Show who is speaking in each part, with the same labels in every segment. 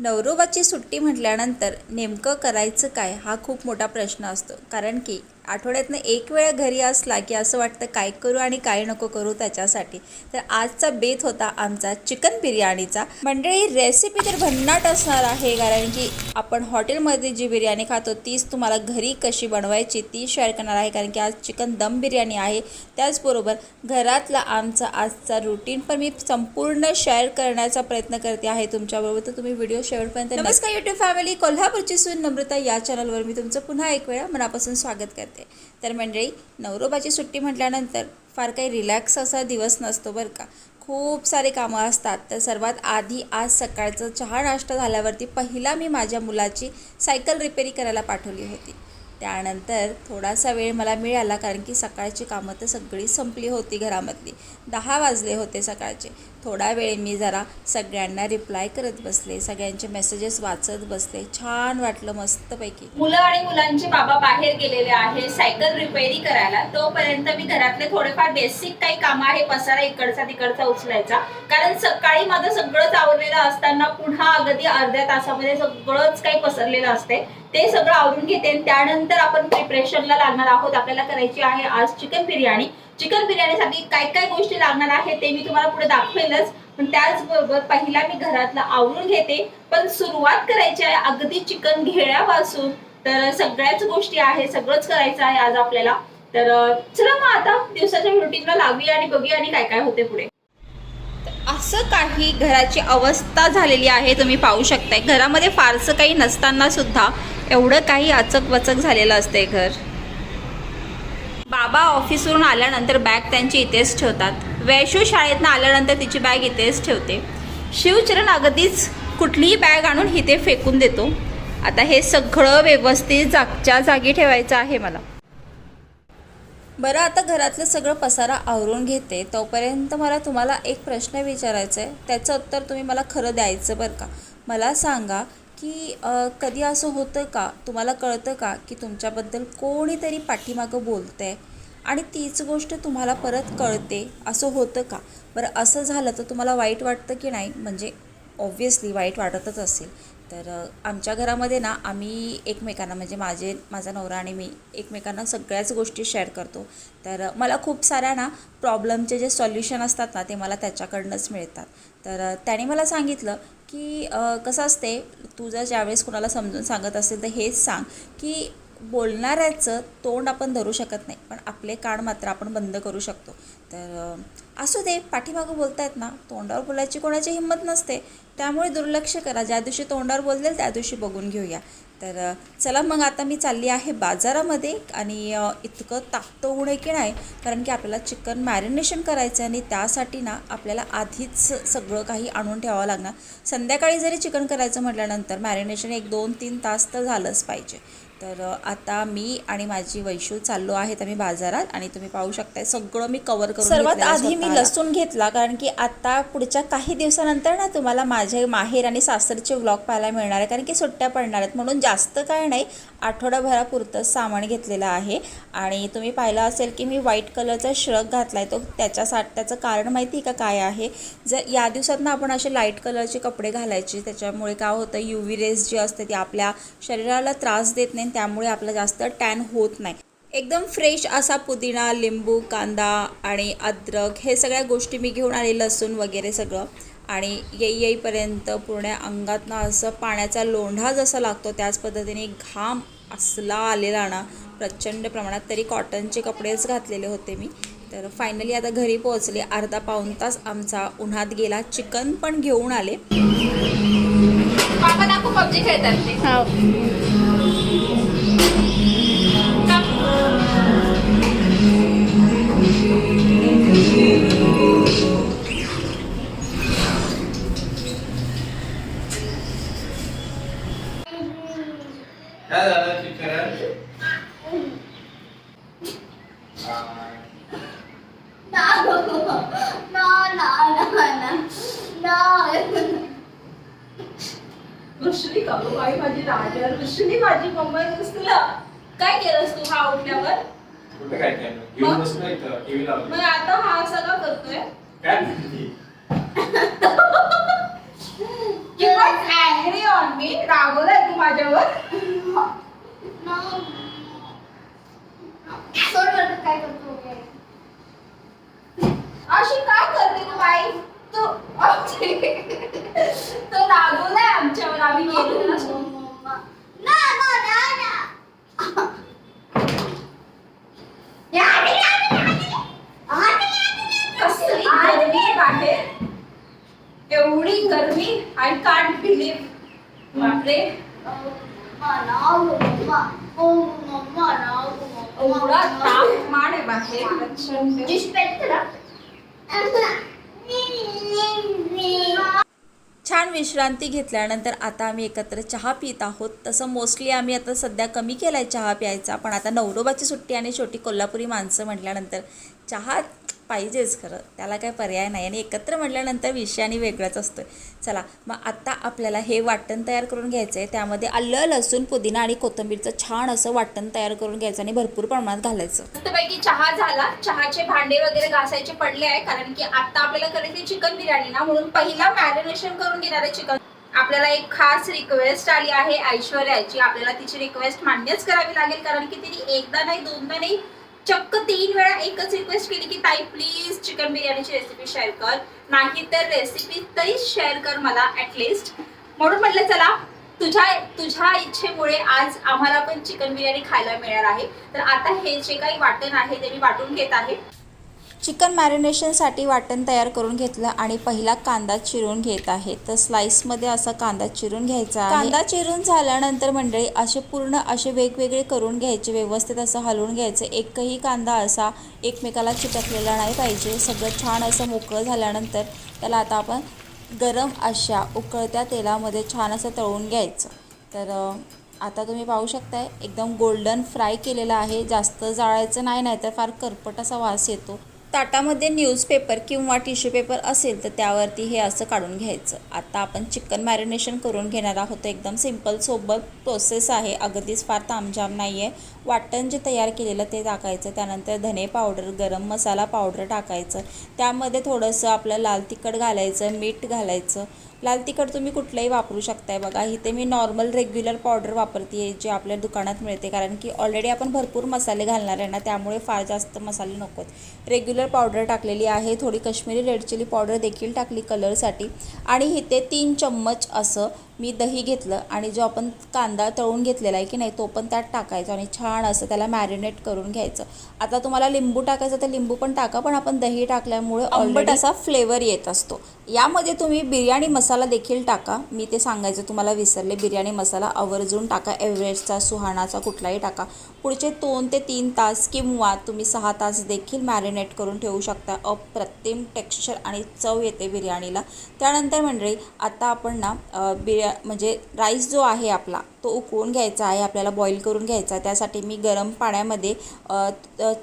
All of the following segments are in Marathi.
Speaker 1: नवरोबाची सुट्टी म्हटल्यानंतर नेमकं करायचं काय हा खूप मोठा प्रश्न असतो. कारण की आठवड्यातनं एक वेळा घरी असला की असं वाटतं काय करू आणि काय नको करू त्याच्यासाठी. तर आजचा बेत होता आमचा चिकन बिर्याणीचा. मंडळी रेसिपी तर भन्नाट असणार आहे कारण की आपण हॉटेलमध्ये जी बिर्याणी खातो तीच तुम्हाला घरी कशी बनवायची ती शेअर करणार आहे कारण की आज चिकन दम बिर्याणी आहे. त्याचबरोबर घरातला आमचा आजचा रुटीन पण मी संपूर्ण शेअर करण्याचा प्रयत्न करते आहे तुमच्याबरोबर. तर तुम्ही व्हिडिओ शेवटपर्यंत नमस्कार युट्यूब फॅमिली कोल्हापूरची सून नम्रता या चॅनलवर मी तुमचं पुन्हा एक वेळा मनापासून स्वागत करते. तर मंडळी नवरोबाची सुट्टी म्हटल्यानंतर फार काही रिलॅक्स असा दिवस नसतो बरं का. खूप सारे कामं असतात. तर सर्वात आधी आज सकाळचं चहा नाश्ता झाल्यावरती पहिला मी माझ्या मुलाची सायकल रिपेरी करायला पाठवली होती. त्यानंतर थोडासा वेळ मला मिळाला कारण की सकाळची कामं तर सगळी संपली होती घरामधली. दहा वाजले होते सकाळचे. थोडा वेळ मी जरा सगळ्यांना रिप्लाय करत बसले सगळ्यांचे मेसेजेस वाचत बसले. छान वाटलं मस्तपैकी.
Speaker 2: मुलं आणि मुलांचे बाबा बाहेर गेलेले आहे सायकल रिपेअरिंग करायला. तोपर्यंत मी घरातले थोडेफार बेसिक काही काम आहे पसारा इकडचा तिकडचा उचलायचा. कारण सकाळी माझं सगळंच आवरलेलं असताना पुन्हा अगदी अर्ध्या तासामध्ये सगळंच काही पसरलेलं असते ते सगळं आवरून घेते. आणि त्यानंतर आपण प्रिपरेशनला लागणार आहोत. आपल्याला करायची आहे आज चिकन बिर्याणी. चिकन बिर्याणीसाठी काय काय गोष्टी लागणार आहे ते मी तुम्हाला पुढे दाखवेलच. पण त्याचबरोबर पहिला मी घरातलं आवरून घेते. पण सुरुवात करायची आहे अगदी चिकन घेण्यापासून तर सगळ्याच गोष्टी आहे सगळंच करायचं आहे आज आपल्याला. तर चला मग आता दिवसाच्या रुटीनला लावूया आणि बघूया आणि काय काय होते पुढे.
Speaker 1: असं काही घराची अवस्था झालेली आहे तुम्ही पाहू शकताय. घरामध्ये फारसं काही नसताना सुद्धा एवढं काही अचक वचक झालेलं असते घर. बाबा ऑफिसवरून आल्यानंतर बॅग त्यांची इथेच ठेवतात. वैशू शाळेतनं आल्यानंतर तिची बॅग इथेच ठेवते. शिवचरण अगदीच कुठलीही बॅग आणून इथे फेकून देतो. आता हे सगळं व्यवस्थित जागच्या जागी ठेवायचं आहे मला. बरं आता घरातलं सगळं पसारा आवरून घेते. तोपर्यंत मला तुम्हाला एक प्रश्न विचारायचा आहे त्याचं उत्तर तुम्ही मला खरं द्यायचं बरं का? मला सांगा की कधी असं होतं का? तुम्हाला कळतं का की तुमच्याबद्दल कोणीतरी पाठीमागं बोलतं आहे आणि तीच गोष्ट तुम्हाला परत कळते. असं होतं का? बरं असं झालं तर तुम्हाला वाईट वाटतं की नाही? म्हणजे ऑब्व्हियसली वाईट वाटतच असेल. तर आमच्या घरामध्ये ना आम्ही एकमेकांना म्हणजे माझे माझा नवरा आणि मी एकमेकांना सगळ्याच गोष्टी शेअर करतो. तर मला खूप साऱ्या ना प्रॉब्लेमचे जे सॉल्युशन असतात ना ते मला त्याच्याकडनंच मिळतात. तर त्याने मला सांगितलं की कसं असते तू जर ज्यावेळेस कुणाला समजून सांगत असेल तर हेच सांग की बोलणाऱ्याचं तोंड आपण धरू शकत नाही पण आपले कान मात्र आपण बंद करू शकतो. तर असू दे पाठीमागं बोलतायत ना तोंडावर बोलायची कोणाची हिंमत नसते. त्यामुळे दुर्लक्ष करा. ज्या दिवशी तोंडावर बोललेल त्या दिवशी बघून घेऊया. तर चला मग आता मी चालली आहे बाजारामध्ये आणि इतकं ताकतं होऊ नये की नाही कारण की आपल्याला चिकन मॅरिनेशन करायचं आहे आणि त्यासाठी ना आपल्याला आधीच सगळं काही आणून ठेवावं लागणार. संध्याकाळी जरी चिकन करायचं म्हटल्यानंतर मॅरिनेशन एक दोन तीन तास तर झालंच पाहिजे. तर आता मी आणि माझी वैशू चाललो आहेत आम्ही बाजारात आणि तुम्ही पाहू शकताय. सगळं मी कवर करून सर्वात आधी मी. लसूण घेतला कारण की आता पुढच्या काही दिवसानंतर ना तुम्हाला माझे माहेर आणि सासरचे व्लॉग पाहायला मिळणार आहे कारण की सुट्ट्या पडणार आहेत. म्हणून जास्त काय नाही आठवडाभरापुरतं सामान घेतलेलं आहे. आणि तुम्ही पाहिलं असेल की मी व्हाईट कलरचा श्रग घातला आहे तो त्याच्यासाठी त्याचं कारण माहिती आहे का काय आहे? जर या दिवसात ना आपण असे लाइट कलरचे कपडे घालायचे त्याच्यामुळे काय होतं यू व्ही रेज जी असते ती आपल्या शरीराला त्रास देत नाही त्यामुळे आपलं जास्त टॅन होत नाही. एकदम फ्रेश असा पुदिना लिंबू कांदा आणि अद्रक हे सगळ्या गोष्टी मी घेऊन आले लसूण वगैरे सगळं. आणि येई येईपर्यंत पूर्ण अंगातनं असं पाण्याचा लोंढा जसा लागतो त्याच पद्धतीने घाम असला आलेला ना प्रचंड प्रमाणात तरी कॉटनचे कपडेच घातलेले होते मी. तर फायनली आता घरी पोहोचले. अर्धा पाऊण तास आमचा उन्हात गेला. चिकन पण घेऊन आले.
Speaker 2: खेळतात
Speaker 3: कुठे काय केलं? घेऊन बसलो इथं टीव्ही
Speaker 2: मग
Speaker 3: लावली
Speaker 2: आता हा सगळं करतोय.
Speaker 3: काय म्हणते?
Speaker 2: got angry on me. रागवलाय तू माझ्यावर?
Speaker 4: काय करतो
Speaker 2: अशी काय करते तू बाई? तू तो रागवलाय आमच्यावर आम्ही गेलो नसतो.
Speaker 4: ना ना ना ना
Speaker 2: कसली गरमी आहे बाहेर एवढी गरमी आय कांट बिलीव्ह बापरे. एवढा तापमान आहे बाहेर प्रचंड.
Speaker 1: छान विश्रांती घेतल्यानंतर आता आम्ही एकत्र चहा पित आहोत. तसं मोस्टली आम्ही आता सध्या कमी केला आहे चहा प्यायचा पण आता नवरोबाची सुट्टी आणि छोटी कोल्हापुरी माणसं म्हटल्यानंतर चहा पाहिजेच खरं. त्याला काय पर्याय नाही. आणि एकत्र म्हटल्यानंतर विषय आणि वेगळाच असतो चला मग आता आपल्याला हे वाटण तयार करून घ्यायचं आहे त्यामध्ये आलं लसूण पुदिना आणि कोथंबीरचं छान असं वाटण तयार करून घ्यायचं आणि भरपूर प्रमाणात घालायचं.
Speaker 2: मस्तपैकी चहा झाला. चहाचे भांडे वगैरे घासायचे पडले आहे. कारण की आता आपल्याला करायची चिकन बिर्याणी ना. म्हणून पहिला मॅरिनेशन करून घेणार आहे चिकन. आपल्याला एक खास रिक्वेस्ट आली आहे ऐश्वर्याची. आपल्याला तिची रिक्वेस्ट मान्यच करावी लागेल. कारण की तिने एकदा नाही दोनदा नाही चक्क तीन वेळा एकच रिक्वेस्ट केली की ताई प्लीज चिकन बिर्याणीची रेसिपी शेअर कर. नाही तर रेसिपी तरी शेअर कर मला ॲटलिस्ट म्हणून म्हटलं चला तुझ्या तुझ्या इच्छेमुळे आज आम्हाला पण चिकन बिर्याणी खायला मिळणार आहे. तर आता हे जे काही वाटण आहे ते मी वाटून घेत आहे
Speaker 1: चिकन मॅरिनेशनसाठी वाटण तयार करून घेतलं आणि पहिला कांदा चिरून घेत आहे. तर स्लाइसमध्ये असा कांदा चिरून घ्यायचा कांदा चिरून झाल्यानंतर मंडळी असे पूर्ण असे वेगवेगळे करून घ्यायचे व्यवस्थित असं हलवून घ्यायचं. एकही कांदा असा एकमेकाला चिटकलेला नाही पाहिजे. सगळं छान असं मोकळं झाल्यानंतर त्याला आता आपण गरम अशा उकळत्या तेलामध्ये छान असं तळून घ्यायचं. तर आता तुम्ही पाहू शकताय एकदम गोल्डन फ्राय केलेलं आहे. जास्त जाळायचं नाही नाही तर फार करपट असा वास येतो. ताटामध्ये न्यूजपेपर किंवा टिश्यू पेपर असेल तर त्यावरती हे असं काढून घ्यायचं. आता आपण चिकन मॅरिनेशन करून घेणार आहोत. एकदम सिंपल सोबत प्रोसेस आहे. अगदीच फार तामझाम नाही आहे वाटण जे तयार केलेलं ते टाकायचं. त्यानंतर धने पावडर गरम मसाला पावडर टाकायचं. त्यामध्ये थोडंसं आपलं लाल तिखट घालायचं मीठ घालायचं. लाल तिखट तुम्ही कुठलंही वापरू शकताय बघा. इथे मी नॉर्मल रेग्युलर पावडर वापरते आहे जे आपल्या दुकानात मिळते. कारण की ऑलरेडी आपण भरपूर मसाले घालणार आहे ना त्यामुळे फार जास्त मसाले नकोत. रेग्युलर पावडर टाकलेली आहे. थोडी कश्मीरी रेड चिली पावडर देखील टाकली कलरसाठी आणि इथे तीन चम्मच असं मी दही घेतलं आणि जो आपण कांदा तळून घेतलेला आहे की नाही तो पण त्यात टाकायचा आणि छान असं त्याला मॅरिनेट करून घ्यायचं. आता तुम्हाला लिंबू टाकायचं तर लिंबू पण टाका पण आपण दही टाकल्यामुळे आंबट असा फ्लेवर येत असतो. यामध्ये तुम्ही बिर्याणी मसाला देखील टाका. मी ते सांगायचं तुम्हाला विसरले. बिर्याणी मसाला आवर्जून टाका. एव्हरेस्टचा सुहाणाचा कुठलाही टाका. पुढचे दोन ते तीन तास किंवा तुम्ही सहा तास देखील मॅरिनेट करून ठेवू शकता. अप्रतिम टेक्स्चर आणि चव येते बिर्याणीला. त्यानंतर मंडळी आता आपण ना बिर्या म्हणजे राईस जो आहे आपला तो उकळून घ्यायचा आहे आपल्याला बॉईल करून घ्यायचा आहे. त्यासाठी मी गरम पाण्यामध्ये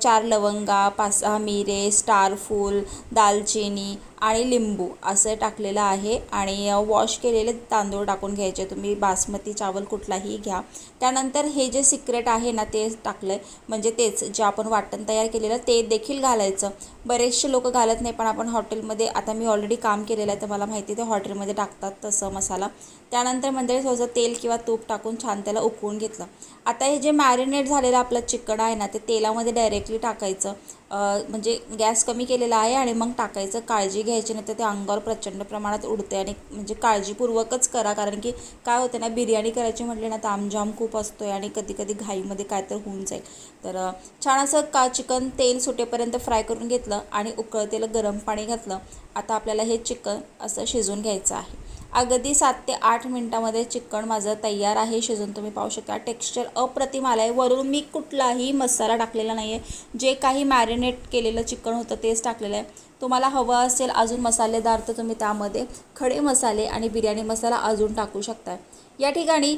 Speaker 1: चार लवंगा पाच सहा मिरे स्टारफूल दालचिनी आणि लिंबू असं टाकलेलं आहे. आणि वॉश केलेले तांदूळ टाकून घ्यायचे. तुम्ही बासमती चावल कुठलाही घ्या. त्यानंतर हे जे सिक्रेट आहे ना ते टाकलं आहे म्हणजे तेच जे आपण वाटण तयार केलेलं ते देखील घालायचं. बरेचसे लोक घालत नाही पण आपण हॉटेलमध्ये आता मी ऑलरेडी काम केलेलं आहे तर मला माहिती आहे ते हॉटेलमध्ये टाकतात तसं मसाला. त्यानंतर म्हणजे थोडंसं तेल किंवा तूप टाकून छान त्याला उकळून घेतलं. आता हे जे मॅरिनेट झालेलं आपलं चिकन आहे ना ते तेलामध्ये डायरेक्टली टाकायचं. म्हणजे गॅस कमी केलेला आहे आणि मग टाकायचं काळजी घ्यायची नाही तर ते अंगावर प्रचंड प्रमाणात उडते आणि म्हणजे काळजीपूर्वकच करा. कारण की काय होतं ना बिर्याणी करायची म्हटली ना तामझाम खूप असतो आहे आणि कधी कधी घाईमध्ये काय तर होऊन जाईल. तर छान असं का चिकन तेल सुटेपर्यंत फ्राय करून घेतलं आणि उकळतेलं गरम पाणी घातलं. आता आपल्याला हे चिकन असं शिजून घ्यायचं आहे. अगदी सात ते आठ मिनटामध्ये चिकन माझं तयार आहे शिजून तुम्ही पाहू शकता. टेक्स्चर अप्रतिम आलं आहे वरून मी कुठलाही मसाला टाकलेला नाही आहे जे काही मॅरिनेट केलेलं चिकन होतं तेच टाकलेलं आहे. तुम्हाला हवं असेल अजून मसालेदार तर तुम्ही त्यामध्ये खडे मसाले आणि बिर्याणी मसाला अजून टाकू शकता या ठिकाणी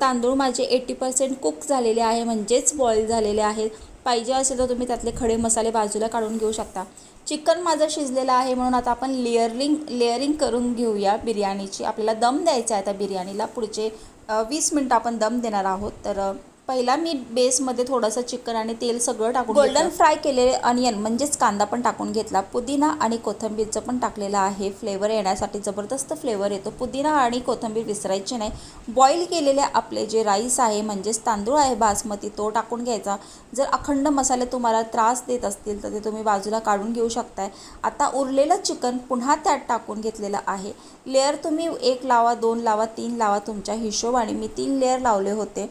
Speaker 1: तांदूळ माझे एट्टी पर्सेंट कुक झालेले आहे म्हणजेच बॉईल झालेले आहेत. पाहिजे असेल तर तुम्ही त्यातले खडे मसाले बाजूला काढून घेऊ शकता. चिकन माझं शिजलेलं आहे म्हणून आता आपण लेअरिंग लेअरिंग करून घेऊया बिर्याणीची. आपल्याला दम द्यायचा आहे आता बिर्याणीला. पुढचे वीस मिनटं आपण दम देणार आहोत. तर पहिला मी बेसमध्ये थोडंसं चिकन आणि तेल सगळं टाकून गोल्डन फ्राय केलेले अनियन म्हणजेच कांदा पण टाकून घेतला. पुदिना आणि कोथिंबीरचं पण टाकलेलं आहे. फ्लेवर येण्यासाठी जबरदस्त फ्लेवर येतो. पुदिना आणि कोथिंबीर विसरायची नाही. बॉईल केलेले आपले जे राईस आहे म्हणजेच तांदूळ आहे बासमती तो टाकून घ्यायचा. जर अखंड मसाले तुम्हाला त्रास देत असतील तर ते तुम्ही बाजूला काढून घेऊ शकताय. आता उरलेलं चिकन पुन्हा त्यात टाकून घेतलेलं आहे. लेअर तुम्ही एक लावा दोन लावा तीन लावा तुमच्या हिशोबाने. मी तीन लेअर लावले होते.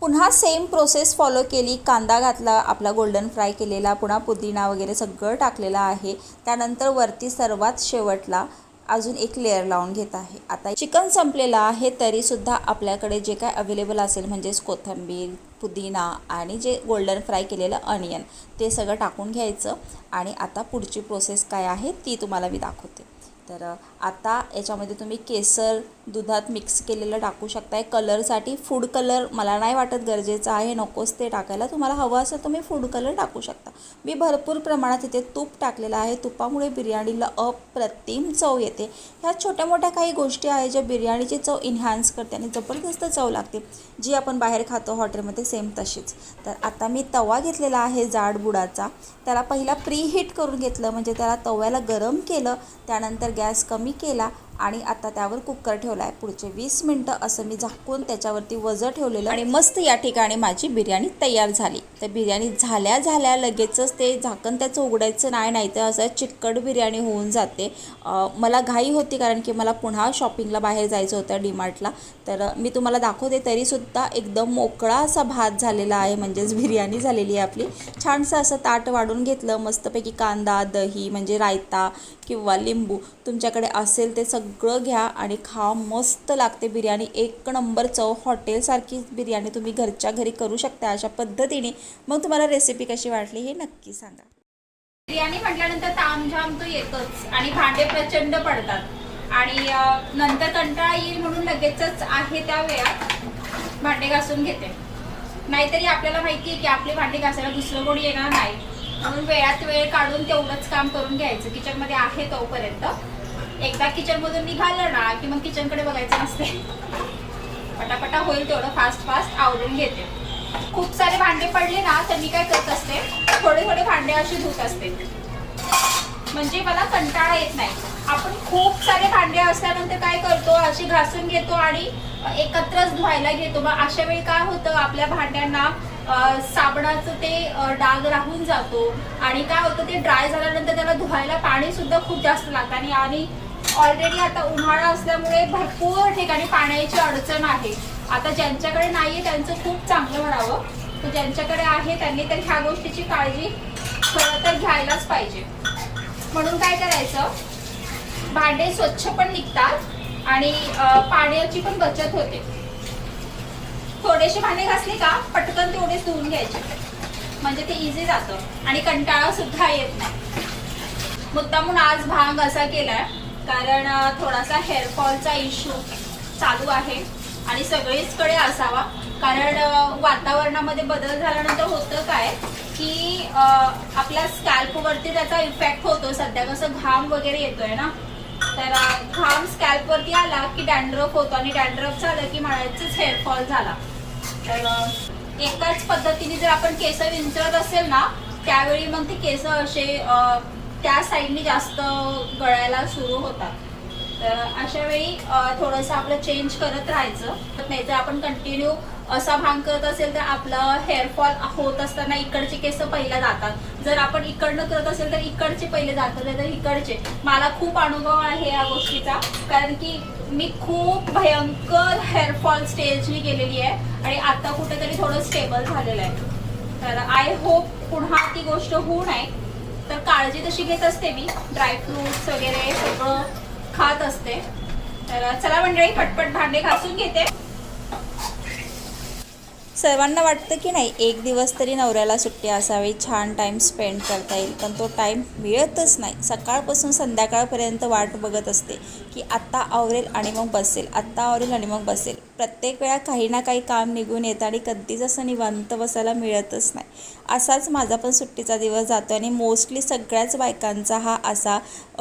Speaker 1: पुन्हा सेम प्रोसेस फॉलो केली. कांदा घातला आपला गोल्डन फ्राय केलेला पुन्हा पुदिना वगैरे सगळं टाकलेलं आहे. त्यानंतर वरती सर्वात शेवटला अजून एक लेअर लावून घेत आहे. आता चिकन संपलेलं आहे तरीसुद्धा आपल्याकडे जे काय अवेलेबल असेल म्हणजेच कोथिंबीर पुदिना आणि जे गोल्डन फ्राय केलेलं अनियन ते सगळं टाकून घ्यायचं. आणि आता पुढची प्रोसेस काय आहे ती तुम्हाला मी दाखवते. तर आता याच्यामध्ये तुम्ही केसर दुधात मिक्स केलेलं टाकू शकताय. कलरसाठी फूड कलर मला नाही वाटत गरजेचं आहे. नकोच ते टाकायला. तुम्हाला हवं असेल तुम्ही फूड कलर टाकू शकता. मी भरपूर प्रमाणात इथे तूप टाकलेलं आहे. तुपामुळे बिर्याणीला अप्रतिम चव येते. ह्या छोट्या मोठ्या काही गोष्टी आहेत ज्या बिर्याणीची चव इन्हान्स करते आणि जबरदस्त चव लागते. जी आपण बाहेर खातो हॉटेलमध्ये सेम तशीच. तर आता मी तवा घेतलेला आहे जाड बुडाचा त्याला पहिला प्री हीट करून घेतलं. म्हणजे त्याला तव्याला गरम केलं. त्यानंतर गॅस कमी केला. आणि आता त्यावर कुकर ठेवला आहे पुढचे वीस मिनटं असं मी झाकून त्याच्यावरती वजं ठेवलेलं आणि मस्त या ठिकाणी माझी बिर्याणी तयार झाली. तर बिर्याणी झाल्या झाल्या लगेचच ते झाकण त्याचं उघडायचं नाही नाही तर असं चिकट बिर्याणी होऊन जाते. मला घाई होती कारण की मला पुन्हा शॉपिंगला बाहेर जायचं होतं डीमार्टला. तर मी तुम्हाला दाखवते तरीसुद्धा एकदम मोकळा असा भात झालेला आहे म्हणजेच बिर्याणी झालेली आहे आपली. छानसं असं ताट वाढून घेतलं मस्तपैकी कांदा दही म्हणजे रायता किंवा लिंबू. तुमच्याकडे असेल ते सगळं सगळं घ्या आणि खा मस्त लागते बिर्याणी. एक नंबर चव. हॉटेलसारखी बिर्याणी तुम्ही घरच्या घरी करू शकता अशा पद्धतीने. मग तुम्हाला रेसिपी कशी वाटली हे नक्की सांगा.
Speaker 2: बिर्याणी म्हटल्यानंतर तामझाम तो येतोच आणि भांडे प्रचंड पडतात. आणि नंतर कंटाळा येईल म्हणून लगेचच आहे त्या वेळात भांडे घासून घेते. नाहीतरी आपल्याला माहिती आहे की आपले भांडे घासायला दुसरं कोणी येणार नाही. म्हणून वेळात वेळ काढून तेवढंच काम करून घ्यायचं. किचनमध्ये आहे तोपर्यंत. एकदा किचन मधून निघालं ना की मग किचनकडे बघायचं नसते. पटापटा होईल तेवढं फास्ट फास्ट आवरून घेते. खूप सारे भांडे पडले ना तर मी काय करत असते थोडे थोडे भांडे असे धुत असते. म्हणजे मला कंटाळा येत नाही. आपण खूप सारे भांडे असल्यानंतर काय करतो अशी घासून घेतो आणि एकत्रच धुवायला घेतो. मग अशा वेळी काय होतं आपल्या भांड्यांना साबणाचं ते डाग राहून जातो. आणि काय होतं ते ड्राय झाल्यानंतर त्याला धुवायला पाणी सुद्धा खूप जास्त लागतं. आणि आणि ऑलरेडी आता उन्हाळा असल्यामुळे भरपूर ठिकाणी पाण्याची अडचण आहे. आता ज्यांच्याकडे नाही आहे त्यांचं खूप चांगलं म्हणावं. तर ज्यांच्याकडे आहे त्यांनी तर ह्या गोष्टीची काळजी खरं तर घ्यायलाच पाहिजे. म्हणून काय करायचं? भांडे स्वच्छ पण निघतात आणि पाण्याची पण बचत होते. थोडेसे भांडे घासले का पटकन तेवढेच धुवून घ्यायचे. म्हणजे ते इझी जातं. आणि कंटाळा सुद्धा येत नाही. मुद्दामून आज भांग असा केलाय कारण थोडासा हेअरफॉलचा इश्यू चालू आहे आणि सगळीचकडे असावा. कारण वातावरणामध्ये बदल झाल्यानंतर होतं काय की आपल्या स्कॅल्पवरती त्याचा इफेक्ट होतो. सध्या कसं घाम वगैरे येतोय ना? तर घाम स्कॅल्पवरती आला की डॅन्ड्रफ होतो आणि डॅन्ड्रफ झालं की म्हणायचंच हेअरफॉल झाला. तर एकाच पद्धतीने जर आपण केस विंचरत असेल ना त्यावेळी मग ते केस असे त्या साईडनी जास्त गळायला सुरू होतात. तर अशा वेळी थोडंसं आपलं चेंज करत राहायचं. नाही तर आपण कंटिन्यू असा भांग करत असेल तर आपलं हेअरफॉल होत असताना इकडचे केस पहिला जातात. जर आपण इकडनं करत असेल तर इकडचे पहिले जातात नाही तर इकडचे. मला खूप अनुभव आहे या गोष्टीचा. कारण की मी खूप भयंकर हेअरफॉल स्टेजनी गेलेली आहे आणि आता कुठेतरी थोडं स्टेबल झालेलं आहे. तर आय होप पुन्हा ती गोष्ट होऊ नये. तर काळजी तशी घेत असते मी. ड्रायफ्रुट्स वगैरे सगळं खात असते. तर चला मंडळी पटपट भांडे घासून घेते.
Speaker 1: सर्वांना वाटतं की नाही एक दिवस तरी नवऱ्याला सुट्टी असावी छान टाईम स्पेंड करता येईल. पण तो टाईम मिळतच नाही. सकाळपासून संध्याकाळपर्यंत वाट बघत असते की आत्ता आवरेल आणि मग बसेल आत्ता आवरेल आणि मग बसेल. प्रत्येक वेळा काही ना काही काम निघून येतं आणि कधीच असं निवांत बसायला मिळतच नाही. असाच माझा पण सुट्टीचा दिवस जातो आणि मोस्टली सगळ्याच बायकांचा हा असा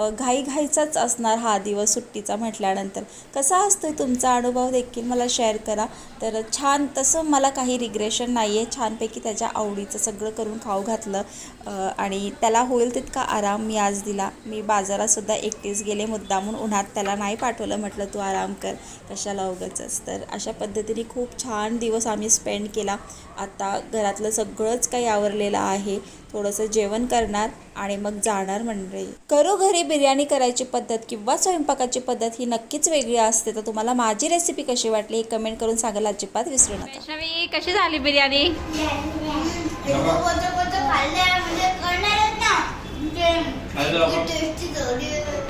Speaker 1: घाईघाईचाच असणार हा दिवस सुट्टीचा म्हटल्यानंतर. कसा असतो तुमचा अनुभव देखील मला शेअर करा. तर छान तसं मला काही रिग्रेशन नाही आहे छानपैकी त्याच्या आवडीचं सगळं करून खाऊ घातलं. आणि त्याला होईल तितका आराम मी आज दिला. मी बाजारातसुद्धा एकटीच गेले मुद्दामून उन्हात त्याला नाही पाठवलं म्हटलं तू आराम कर कशाला उगाचच तर अशा पद्धतीने खूप छान दिवस आम्ही स्पेंड केला. आता घरातलं सगळंच काही आवरलेलं आहे. थोडंसं जेवण करणार आणि मग जाणार म्हणजे करो घरी बिर्याणी करायची पद्धत किंवा स्वयंपाकाची पद्धत ही नक्कीच वेगळी असते. तर तुम्हाला माझी रेसिपी कशी वाटली हे कमेंट करून सांगायला अजिबात विसरू नका.
Speaker 2: कशी झाली बिर्याणी?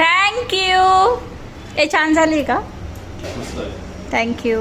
Speaker 2: थँक्यू ए छान झाली का. थँक्यू